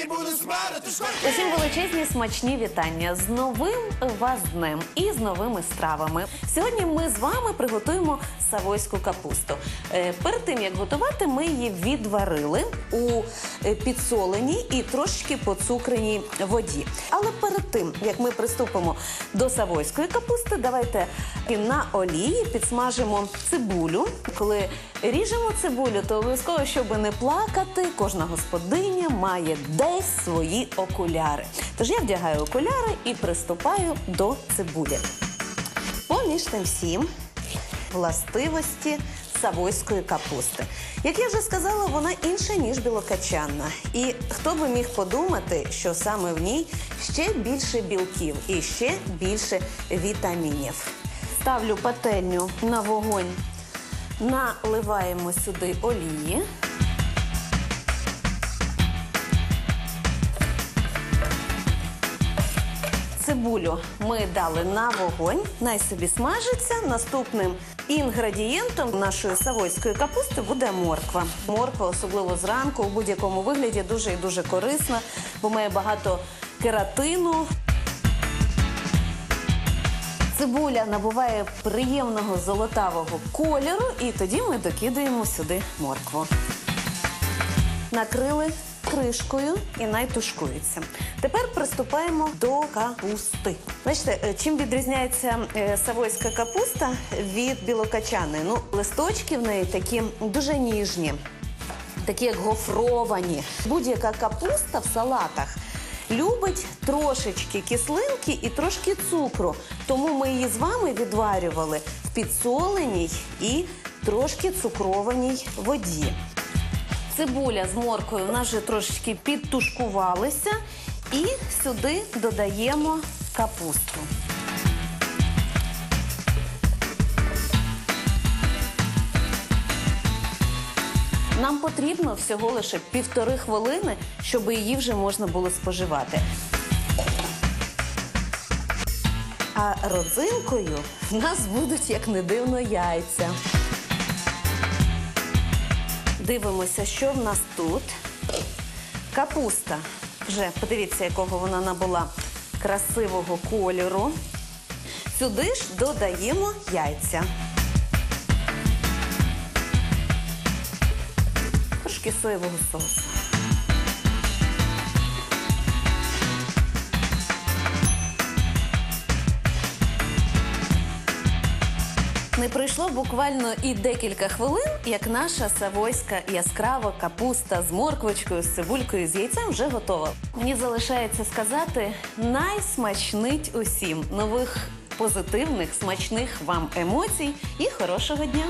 не буду смарити шкода. Усім величезні смачні вітання з новим вас днем і з новими стравами. Сьогодні ми з вами приготуємо савойську капусту. Е, Перед тим як готувати, ми її відварили у е, підсоленій і трошечки поцукреній воді. Але перед тим як ми приступимо до савойської капусти, давайте на олії підсмажимо цибулю. Коли ріжемо цибулю, то обов'язково, щоб не плакати, кожна господиня має десь свої окуляри. Тож я вдягаю окуляри і приступаю до цибулі. Поміж тим всім властивості савойської капусти. Як я вже сказала, вона інша, ніж білокачанна. І хто би міг подумати, що саме в ній ще більше білків і ще більше вітамінів. Ставлю пательню на вогонь, наливаємо сюди олії. Цибулю ми дали на вогонь, най собі смажиться. Наступним інгредієнтом нашої савойської капусти буде морква. Морква, особливо зранку, у будь-якому вигляді дуже і дуже корисна, бо має багато кератину. Цибуля набуває приємного золотавого кольору, і тоді ми докидаємо сюди моркву накрили кришкою і найтушкується. Тепер приступаємо до капусти. Бачите, е, чим відрізняється е, савойська капуста від білокачаної? Ну, листочки в неї такі дуже ніжні, такі як гофровані. Будь-яка капуста в салатах. Любить трошечки кислинки і трошки цукру. Тому ми її з вами відварювали в підсоленій і трошки цукрованій воді. Цибуля з моркою в нас вже трошечки підтушкувалися. І сюди додаємо капусту. Нам потрібно всього лише півтори хвилини, щоб її вже можна було споживати. А родзинкою в нас будуть, як не дивно, яйця. Дивимося, що в нас тут. Капуста. Вже подивіться, якого вона набула красивого кольору. Сюди ж додаємо яйця. Трошки соєвого соусу. Не пройшло буквально і декілька хвилин, як наша савойська яскрава капуста з морквочкою, з цибулькою, з яйцем вже готова. Мені залишається сказати найсмачнить усім нових позитивних, смачних вам емоцій і хорошого дня!